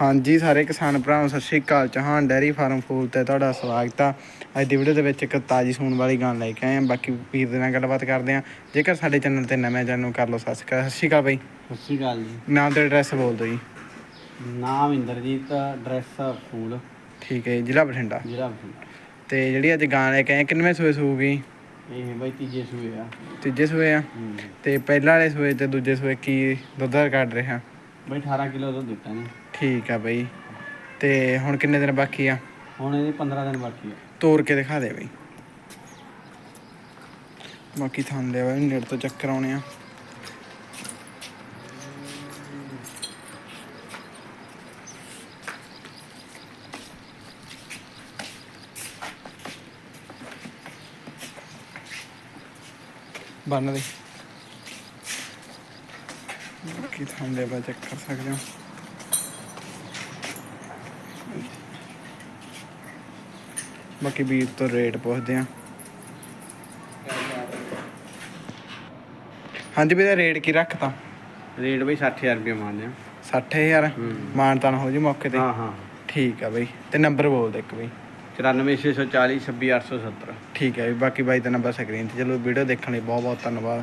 ਹਾਂਜੀ ਸਾਰੇ ਕਿਸਾਨ ਭਰਾਵਾਂ ਸਤਿ ਸ਼੍ਰੀ ਅਕਾਲ। ਚੌਹਾਨ ਡੈਰੀ ਫਾਰਮ ਫੂਲ ਤੇ ਤੁਹਾਡਾ ਸਵਾਗਤ ਆ। ਅੱਜ ਦੀ ਵੀਡੀਓ ਦੇ ਵਿੱਚ ਇੱਕ ਤਾਜੀ ਸੂਣ ਵਾਲੀ ਗਾਂ ਲੈ ਕੇ ਆਏ ਆ ਬਾਕੀ ਵੀਰ ਦੇ ਨਾਲ ਗੱਲਬਾਤ ਕਰਦੇ ਆ ਜੇਕਰ ਸਾਡੇ ਚੈਨਲ ਤੇ ਨਵੇਂ ਚੈਨਲ ਨੂੰ ਕਰ ਲਓ ਸਬਸਕ੍ਰਾਈਬ ਸਤਿ ਸ਼੍ਰੀ ਅਕਾਲ ਬਾਈ। ਸਤਿ ਸ਼੍ਰੀ ਅਕਾਲ ਜੀ। ਨਾਮ ਤੇ ਐਡਰੈਸ ਬੋਲ ਦਿਓ ਜੀ। ਨਾਮ ਇੰਦਰਜੀਤ ਡਰੈਸ ਫੂਲ। ਠੀਕ ਹੈ ਜ਼ਿਲ੍ਹਾ ਬਠਿੰਡਾ। ਜਿਹੜਾ ਬਠਿੰਡਾ। ਤੇ ਜਿਹੜੀ ਅੱਜ ਗਾਂ ਲੈ ਕੇ ਆਏ ਕਿੰਨਵੇਂ ਸੂਏ ਸੂਗੀ ਇਹ ਬਾਈ ਤੀਜੇ ਸੂਏ ਆ। ਤੀਜੇ ਸੂਏ ਆ। ਤੇ ਪਹਿਲਾਂ ਵਾਲੇ ਸੂਏ ਤੇ ਦੂਜੇ ਸੂਏ ਕੀ ਦੁੱਧ ਕੱਢ ਰਿਹਾ? ਬਾਈ 18 ਕਿਲੋ ਦੁੱਧ ਦਿੱਤਾ ਨੇ ਠੀਕ ਆ ਬਾਈ। ਤੇ ਹੁਣ ਕਿੰਨੇ ਦਿਨ ਬਾਕੀ ਆ? ਹੁਣ ਇਹਦੇ 15 ਦਿਨ ਬਾਕੀ ਆ। ਤੋੜ ਕੇ ਦਿਖਾ ਦੇ ਬਈ। ਬਾਕੀ ਥਾਂਦੇ ਵਾ ਨੇੜ ਤੋਂ ਚੱਕਰ ਆਉਣੇ ਆ। ਬੰਨ ਦੇ। ਬਾਕੀ ਥਾਂਦੇ ਵਾ ਚੈੱਕ ਕਰ ਸਕਦੇ ਹੋ ਬਾਕੀ ਵੀਰ ਤੋਂ ਰੇਟ ਪੁੱਛਦੇ ਆ। ਹਾਂਜੀ ਵੀਰੇ ਰੇਟ ਕੀ ਰੱਖਤਾ? ਰੇਟ ਬਾਈ 60000 ਰੁਪਏ ਮੰਨਦੇ ਆ। 60000 ਹੂੰ। ਮਾਨਤਾਨ ਹੋ ਜੀ ਮੌਕੇ ਤੇ। ਹਾਂ ਹਾਂ। ਠੀਕ ਆ ਬਈ। ਤੇ ਨੰਬਰ ਬੋਲ ਦੇ ਇੱਕ ਬਈ। 94640 26870 ਠੀਕ ਹੈ ਬਾਕੀ ਬਾਈ ਦਾ ਨੰਬਰ ਸਕਰੀਨ ਤੇ ਚਲੋ ਵੀਡੀਓ ਦੇਖਣ ਲਈ ਬਹੁਤ ਬਹੁਤ ਧੰਨਵਾਦ।